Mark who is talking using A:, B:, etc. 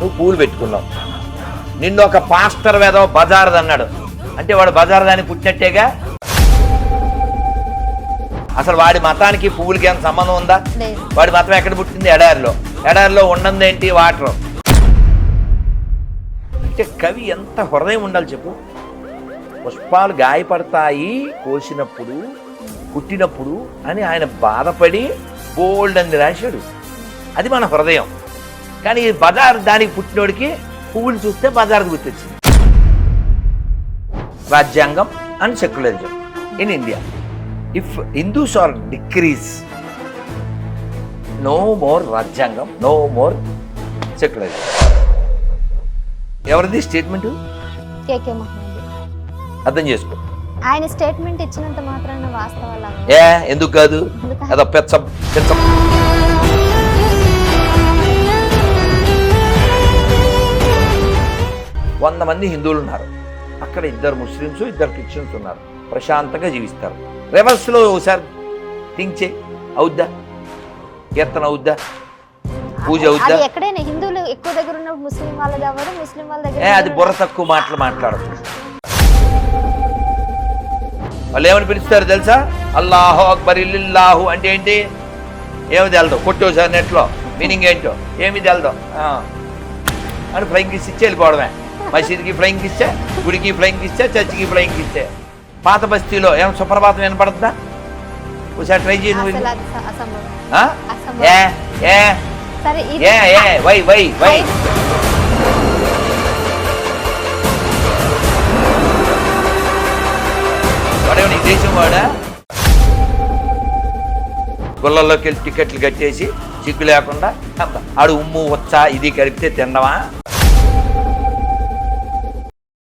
A: నువ్వు పూలు పెట్టుకున్నావు. నిన్ను ఒక పాస్టర్ వేదో బజార్ది అన్నాడు. అంటే వాడు బజార్ దాన్ని పుట్టినట్టేగా? అసలు వాడి మతానికి పువ్వులకి ఏమైనా సంబంధం ఉందా? వాడి మతం ఎక్కడ పుట్టింది? ఎడారిలో. ఎడారిలో ఉన్నది ఏంటి? వాటర్. అంటే కవి ఎంత హృదయం ఉండాలి చెప్పు. పుష్పాలు గాయపడతాయి కోసినప్పుడు పుట్టినప్పుడు అని ఆయన బాధపడి బోల్డ్ అని రాశాడు. అది మన హృదయం. కానీ బజార్ దానికి పుట్టినోడికి పువ్వులు చూస్తే బజార్కి గుర్తొచ్చింది. రాజ్యాంగం and secularism in India if Hindus are decrease no more రాజ్యాంగం నో మోర్ సెక్యులరిజం ఎవరిది స్టేట్మెంట్
B: కేకే
A: అర్థం చేసుకో.
B: ఆయన స్టేట్మెంట్ ఇచ్చినంత మాత్రాన వాస్తవాలు
A: ఏ ఎందుకు కాదు? అదో పెచ్చ పెచ్చ. వంద మంది హిందువులు ఉన్నారు. అక్కడ ఇద్దరు ముస్లిమ్స్ ఇద్దరు క్రిస్టియన్స్ ఉన్నారు. ప్రశాంతంగా జీవిస్తారు. రివర్స్లో ఒకసారి థింక్ చేయి. అవుద్దా కీర్తన అవుద్దా పూజ అవుద్దా
B: ఎక్కడైనా హిందువులు ఎక్కువ దగ్గర ఉన్నప్పుడు ముస్లిం వాళ్ళది అవ్వదు ముస్లిం వాళ్ళ దగ్గర
A: ఏ అది బుర్ర తక్కువ మాటలు మాట్లాడదు వాళ్ళు ఏమని పిలుస్తారు తెలుసా? అల్లాహో అక్బర్ ఇల్లాహు అంటే ఏంటి? ఏమి తెలదు? కొట్టు సార్ నెట్లో. మీనింగ్ ఏంటో? ఏమి తెలదు? ఆ. అని ఇచ్చి వెళ్ళిపోవడమే. మసీద్కి ఫ్లయింగ్ ఇచ్చే గుడికి ఫ్లయింగ్ ఇచ్చే చర్చికి ఫ్లయింగ్ ఇచ్చే? పాత బస్తీలో ఏం సుప్రభాతం వినపడుతుందా? ఒకసారి ట్రై చేయి నువ్వు
B: అసలు అది స- అసంభవం.
A: ఆ?
B: అసంభవం.
A: ఏ ఏ?
B: సరే
A: ఏ ఏ వై వై వై. వాడేమో నీ దేశం వాడా? గుళ్ళల్లోకి వెళ్ళి టికెట్లు కట్టేసి సిగ్గు లేకుండా ఆడు ఉమ్ము వచ్చా ఇది కలిపితే తినడమా